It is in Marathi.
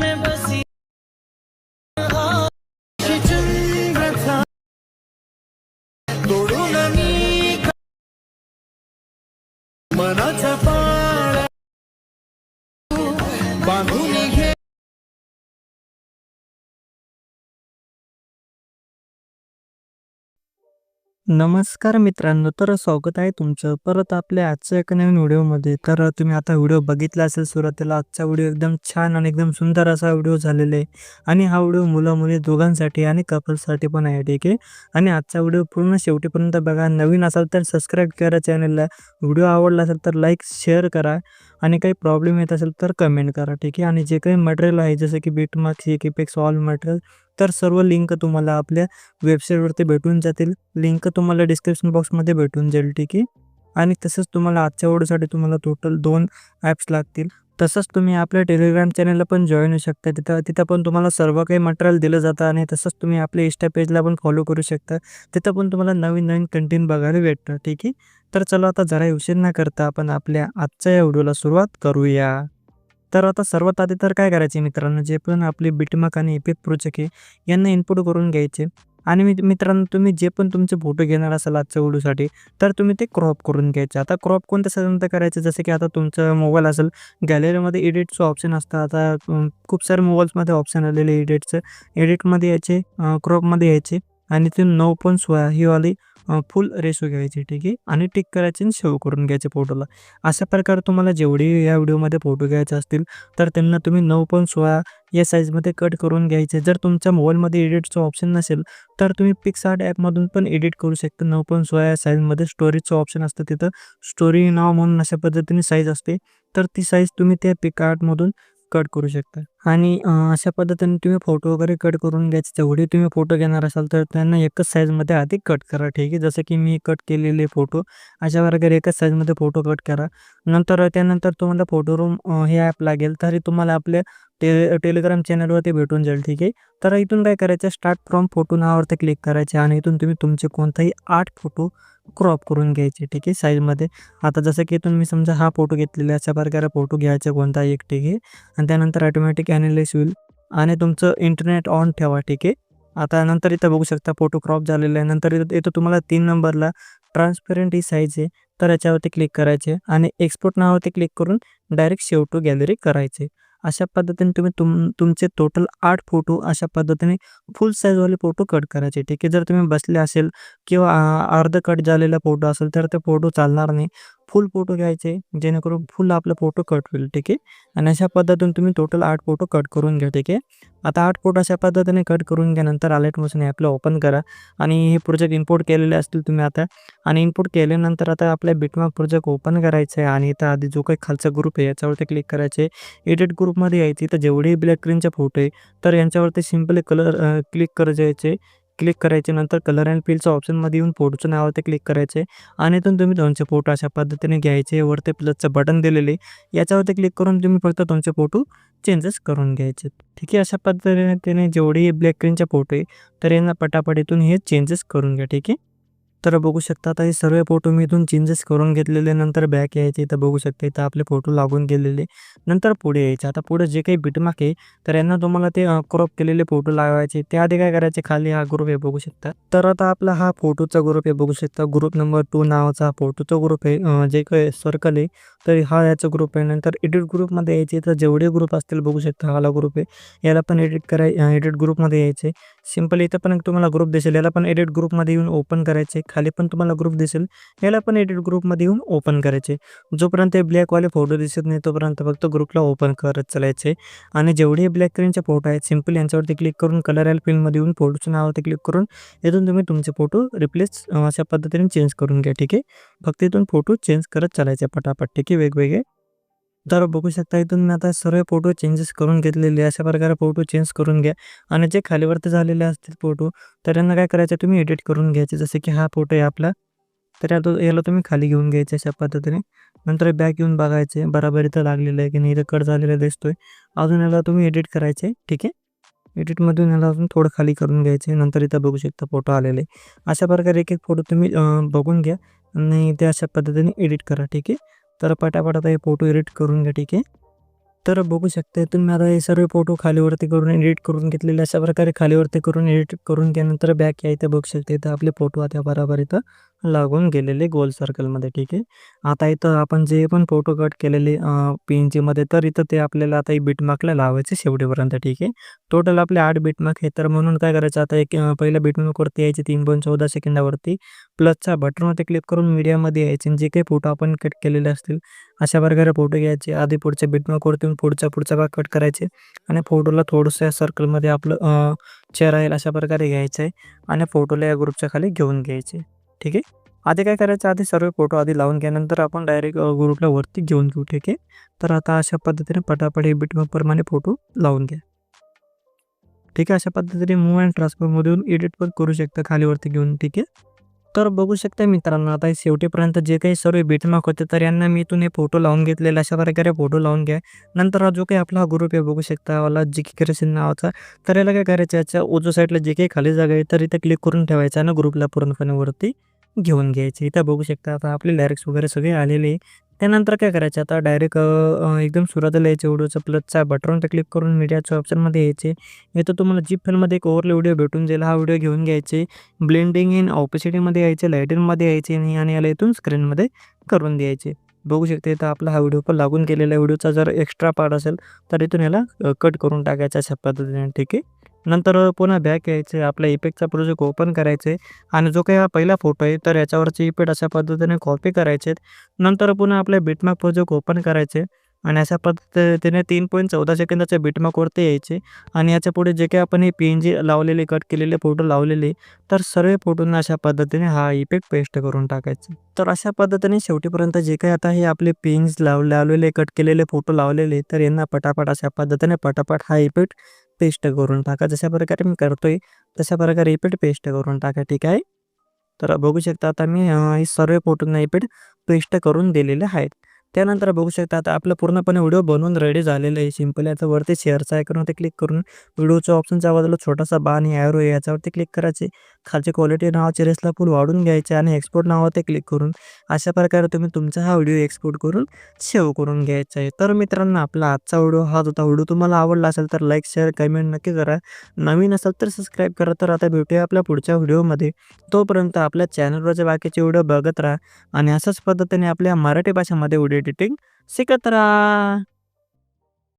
में बसी। तोडून मी मनाचा पाळा बांधून नमस्कार मित्रांनो तर स्वागत आहे तुमचं परत आपल्या आजच्या एका नवीन व्हिडिओमध्ये. तर तुम्ही आता व्हिडिओ बघितला असेल सुरुवातीला आजचा व्हिडिओ एकदम छान आणि एकदम सुंदर असा व्हिडिओ झालेला आहे. आणि हा व्हिडिओ मुलं मुली दोघांसाठी आणि कपल्ससाठी पण आहे ठीक आहे? आणि आजचा व्हिडिओ पूर्ण शेवटीपर्यंत बघा. नवीन असाल तर सबस्क्राईब करा चॅनलला व्हिडिओ आवडला असेल तर लाईक शेअर करा. आणि काही प्रॉब्लेम येत असेल तर कमेंट करा ठीक आहे? आणि जे काही मटेरियल आहे जसं की बीटमार्क्स इफेक्स ऑल मटेरियल तर सर्व लिंक तुम्हाला आपल्या वेबसाईटवरती भेटून जातील. लिंक तुम्हाला डिस्क्रिप्शन बॉक्समध्ये भेटून जाईल ठीक आहे? आणि तसंच तुम्हाला आजच्या ओढीसाठी तुम्हाला टोटल दोन ॲप्स लागतील. तसंच तुम्ही आपल्या टेलिग्राम चॅनलला पण जॉईन होऊ शकता. तिथं तिथं पण तुम्हाला सर्व काही मटेरियल दिलं जातं आणि तसंच तुम्ही आपल्या इंस्टा पेजला पण फॉलो करू शकता. तिथं पण तुम्हाला नवीन नवीन कंटेंट बघायला भेटतं ठीक आहे? तर चला आता जरा उशीर न करता आपण आपल्या आजच्या या व्हिडिओला सुरुवात करूया. तर आता सर्वात आधी तर काय करायचे मित्रांनो? जे पण आपले बिटमक आणि इपिक प्रोजेक्ट आहे यांना इनपुट करून घ्यायचे. आणि मित्रांनो तुम्ही जे पण तुमचे फोटो घेणार असाल आजच्या व्हिडिओसाठी तर तुम्ही ते क्रॉप करून घ्यायचे. आता क्रॉप कोणत्या साधारणतः करायचं? जसं की आता तुमचं मोबाईल असेल गॅलरीमध्ये एडिटचं ऑप्शन असतं आता खूप सारे मोबाईल्समध्ये ऑप्शन आलेले एडिटचं एडिटमध्ये यायचे क्रॉपमध्ये यायचे. आणि ते नऊ पॉईंट सोळा ही वाली फुल रेशो घ्यायची ठीक आहे? आणि टिक करायचे आणि सेव्ह करून घ्यायचे फोटोला. अशा प्रकारे तुम्हाला जेवढे या व्हिडिओमध्ये फोटो घ्यायचे असतील तर त्यांना तुम्ही नऊ पॉईंट सोळा या साईजमध्ये कट करून घ्यायचे. जर तुमच्या मोबाईलमध्ये एडिटचं ऑप्शन नसेल तर तुम्ही पिक्सआर्ट ॲपमधून पण एडिट करू शकता. नऊ पॉईंट सोळा या साईजमध्ये स्टोरेजचं ऑप्शन असतं तिथं. स्टोरी नाव म्हणून अशा पद्धतीने साईज असते. तर ती साईज तुम्ही त्या पिकआर्टमधून कट करू शकता. आणि अशा पद्धतीने तुम्ही फोटो वगैरे कट करून घ्यायचे. जेवढे तुम्ही फोटो घेणार असाल तर त्यांना एकच साईजमध्ये आधी कट करा ठीक आहे? जसं की मी कट केलेले फोटो अशा प्रकारे एकच साईजमध्ये फोटो कट करा. नंतर त्यानंतर तुम्हाला फोटो रूम हे ॲप लागेल तरी तुम्हाला आपल्या टे टेलिग्राम चॅनलवरती भेटून जाईल ठीक आहे? तर इथून काय करायचं? स्टार्ट फ्रॉम फोटो नावावरती क्लिक करायचे आणि इथून तुम्ही तुमचे कोणताही आठ फोटो क्रॉप करून घ्यायचे ठीक आहे साईजमध्ये आता जसं की तुम्ही समजा हा फोटो घेतलेला अशा प्रकारे फोटो घ्यायचा कोणता एक ठीक आहे. आणि त्यानंतर ऑटोमॅटिक ॲनालिस होईल आणि तुमचं इंटरनेट ऑन ठेवा ठीक आहे. आता नंतर इथं बघू शकता फोटो क्रॉप झालेला आहे. नंतर इथं इथं तुम्हाला तीन नंबरला ट्रान्सपेरंट ही साईज आहे. तर याच्यावरती क्लिक करायचे आणि एक्सपोर्ट नावावरती क्लिक करून डायरेक्ट शेव टू गॅलरी करायचे. अशा पद्धतीने तुम्ही तुम तुमचे टोटल आठ फोटो अशा पद्धतीने फुल साईजवाले फोटो कट करायचे. ठीक आहे? जर तुम्ही बसले असेल किंवा अर्ध कट झालेला फोटो असेल तर ते फोटो चालणार नाही. फुल फोटो घ्यायचे जेणेकरून फुल आपला फोटो कट होईल ठीक आहे? आणि अशा पद्धतीने तुम्ही टोटल आठ फोटो कट करून घ्या ठीक आहे? आता आठ फोटो अशा पद्धतीने कट करून घ्या नंतर आलेट मोशन ॲपला ओपन करा. आणि हे प्रोजेक्ट इम्पोर्ट केलेले असतील तुम्ही आता. आणि इम्पोर्ट केल्यानंतर आता आपल्या बिटमार्क प्रोजेक्ट ओपन करायचं आहे आणि इथं आधी जो काही खालचा ग्रुप आहे याच्यावरती क्लिक करायचे. एडिट ग्रुपमध्ये यायचे. तर जेवढे ब्लॅक स्क्रीनचे फोटो आहे तर यांच्यावरती सिम्पली कलर क्लिक करत जायचे क्लिक करायचे नंतर कलर अँड फिलच्या ऑप्शनमध्ये येऊन फोटोच्या नावावरती क्लिक करायचे. आणि इथून तुम्ही दोनशे फोटो अशा पद्धतीने घ्यायचे. वरती प्लसचं बटन दिलेले. याच्यावरती क्लिक करून तुम्ही फक्त तुमचे फोटो चेंजेस करून घ्यायचे. ठीक आहे? अशा पद्धतीने त्याने जेवढेही ब्लॅक स्क्रीनचे फोटो आहे तर यांना पटापट इथून हे चेंजेस करून घ्या. ठीक आहे? तर बघू शकता आता हे सर्व फोटो मी इथून चेंजेस करून घेतलेले. नंतर बॅक यायचे इथं बघू शकता इथं आपले फोटो लागून गेलेले. नंतर पुढे यायचे. आता पुढे जे काही बिटमार्क आहे तर यांना तुम्हाला ते क्रॉप केलेले फोटो लावायचे. त्याआधी काय करायचे? खाली हा ग्रुप आहे बघू शकता. तर आता आपला हा फोटोचा ग्रुप आहे बघू शकता. ग्रुप नंबर टू नावाचा हा फोटोचा ग्रुप आहे. जे काही सर्कल आहे तर हा याचा ग्रुप आहे. नंतर एडिट ग्रुपमध्ये यायचे. तर जेवढे ग्रुप असतील बघू शकता हाला ग्रुप आहे. याला पण एडिट कराय एडिट ग्रुपमध्ये यायचे. सिंपल इथं पण एक तुम्हाला ग्रुप दिसेल. याला पण एडिट ग्रुपमध्ये येऊन ओपन करायचे. खाली पण तुम्हाला ग्रुप दिसेल. याला पण एडिट ग्रुपमध्ये येऊन ओपन करायचे. जोपर्यंत हे ब्लॅकवाले फोटो दिसत नाही तोपर्यंत फक्त ग्रुपला ओपन करत चालायचे. आणि जेवढे ब्लॅक क्रीनचे फोटो आहेत सिंपल यांच्यावरती क्लिक करून कलर अँड फिल्ममध्ये येऊन फोटोच्या नावावरती क्लिक करून इथून तुम्ही तुमचे फोटो रिप्लेस अशा पद्धतीने चेंज करून घ्या. ठीक आहे? फक्त इथून फोटो चेंज करत चालायचे पटापट. ठीक आहे? वेगवेगळे. तर बघू शकता. इथून मी आता सर्व फोटो चेंजेस करून घेतलेले अशा प्रकारे फोटो चेंज करून घ्या. आणि जे खालीवरती झालेले असतील फोटो तर यांना काय करायचं? तुम्ही एडिट करून घ्यायचे. जसे की हा फोटो आहे आपला. तर आता याला तुम्ही खाली घेऊन घ्यायचे अशा पद्धतीने. नंतर बॅक येऊन बघायचे. बराबर इथं लागलेलं आहे की नाही? इथं कट झालेलं दिसतोय. अजून याला तुम्ही एडिट करायचे. ठीक आहे? एडिटमधून याला अजून थोडं खाली करून घ्यायचे. नंतर इथं बघू शकता फोटो आलेले अशा प्रकारे एक एक फोटो तुम्ही बघून घ्या. आणि ते अशा पद्धतीने एडिट करा. ठीक आहे? तर पटापट आता हे फोटो एडिट करून घ्या ठीक आहे. तर बघू शकता तुम्ही आता हे सर्व फोटो खालीवरती करून एडिट करून घेतलेले अशा प्रकारे खालीवरती करून एडिट करून घेतल्यानंतर बॅक या इथं बघू शकता इथं आपले फोटो आता बरोबर इथं लागून गेलेले गोल सर्कलमध्ये ठीक आहे. आता इथं आपण जे पण फोटो कट केलेले पी एन जीमध्ये तर इथं ते आपल्याला आता बिटमार्कला लावायचे शेवटीपर्यंत ठीक आहे. टोटल आपले आठ बिटमार्क आहे तर म्हणून काय करायचं आता एक पहिल्या पहिल्या बिटमार्कवरती यायचे तीन पॉईंट चौदा सेकंदावरती. प्लसच्या बटनवरती क्लिक करून मीडियामध्ये यायचे आणि जे काही फोटो आपण कट केलेले असतील अशा प्रकारे फोटो घ्यायचे. आधी पुढच्या बिटमार्कवरती येऊन पुढचा पुढचा भाग कट करायचे. आणि फोटोला थोडंसं या सर्कलमध्ये आपलं चेहरा येईल अशा प्रकारे घ्यायचं. आहे आणि फोटोला या ग्रुपच्या खाली घेऊन घ्यायचे. ठीक आहे? आधी काय करायचं? आधी सर्व फोटो आधी लावून घ्यानंतर आपण डायरेक्ट ग्रुपला वरती घेऊन घेऊ ठीक आहे? तर आता अशा पद्धतीने पटापट हे बिटमार्कप्रमाणे फोटो लावून घ्या. ठीक आहे? अशा पद्धतीने मूव अँड ट्रान्सफरमधून एडिट पण करू शकता खालीवरती घेऊन ठीक आहे? तर बघू शकता मित्रांनो आता शेवटीपर्यंत जे काही सर्व बिटमार्क होते तर यांना मी इथून हे फोटो लावून घेतलेले. अशा प्रकारे फोटो लावून घ्या. नंतर हा जो काही आपला ग्रुप आहे बघू शकता वाला जे की केरसिन नावाचा. तर याला काय करायचं? याच्या उजव्या साईडला जे काही खाली जागा आहे तर इथं क्लिक करून ठेवायचं ना ग्रुपला पूर्णपणे वरती. घेऊन घ्यायचे. इथं बघू शकता आता आपले डायरेक्ट वगैरे सगळे आलेले. आहे. त्यानंतर काय करायचं? आता डायरेक्ट एकदम सुरुवातीला यायचे. व्हिडिओचं प्लसचा बटनवर क्लिक करून मीडियाच्या ऑप्शनमध्ये यायचे. इथं तुम्हाला जीप फिल्ममध्ये एक ओव्हरले व्हिडिओ भेटून जाईल. हा व्हिडिओ घेऊन घ्यायचे. ब्लेंडिंग इन ऑपोसिटीमध्ये यायचे. लाईटिंगमध्ये यायचे. आणि आणि याला इथून स्क्रीनमध्ये करून द्यायचे. बघू शकते इथं आपला हा व्हिडिओ पण लागून केलेला व्हिडिओचा जर एक्स्ट्रा पार्ट असेल तर इथून याला कट करून टाकायचा अशा पद्धतीने. ठीक आहे? नंतर पुन्हा बॅक यायचे आपल्या इफेक्टचा प्रोजेक्ट ओपन करायचे आणि जो काही हा पहिला फोटो आहे तर याच्यावरचे इफेक्ट अशा पद्धतीने कॉपी करायचे नंतर पुन्हा आपले बिटमार्क प्रोजेक्ट ओपन करायचे. आणि अशा पद्धतीने तीन पॉईंट चौदा सेकंदाच्या बिटमार्कवरती यायचे. आणि याच्यापुढे जे काही आपण हे पी एन जी लावलेले कट केलेले फोटो लावलेले तर सर्व फोटोंना अशा पद्धतीने हा इफेक्ट पेस्ट करून टाकायचा. तर अशा पद्धतीने शेवटीपर्यंत जे काही आता हे आपले पी एन जी लाव लावलेले कट केलेले फोटो लावलेले तर यांना पटापट अशा पद्धतीने पटापट हा इफेक्ट पेस्ट करून टाका. जशा प्रकारे मी करतोय तशा प्रकारे इफेक्ट पेस्ट करून टाका ठीक आहे? तर बघू शकता आता मी हे सर्व फोटोंना इफेक्ट पेस्ट करून दिलेले आहेत. त्यानंतर बघू शकता आता आपलं पूर्णपणे व्हिडिओ बनवून रेडी झालेलं आहे. सिंपल याचं वरती शेअरचा आयकॉनवरती क्लिक करून व्हिडिओच्या ऑप्शनच्या बाजूला छोटासा बाण आणि ॲरो याच्यावरती क्लिक करायचे. खालची क्वालिटी नावाचे रेसला फुल वाढून घ्यायचे आणि एक्सपोर्ट नावावरती क्लिक करून अशा प्रकारे तुम्ही तुमचा हा व्हिडिओ एक्सपोर्ट करून सेव्ह करून घ्यायचा आहे. तर मित्रांनो आपला आजचा व्हिडिओ हाच होता. व्हिडिओ तुम्हाला आवडला असेल तर लाईक शेअर कमेंट नक्की करा. नवीन असेल तर सबस्क्राईब करा. तर आता भेटूया आपल्या पुढच्या व्हिडिओमध्ये तोपर्यंत आपल्या चॅनलवरचे बाकीचे व्हिडिओ बघत राहा आणि अशाच पद्धतीने आपल्या मराठी भाषेमध्ये व्हिडिओ एडिटिंग शिकत राहा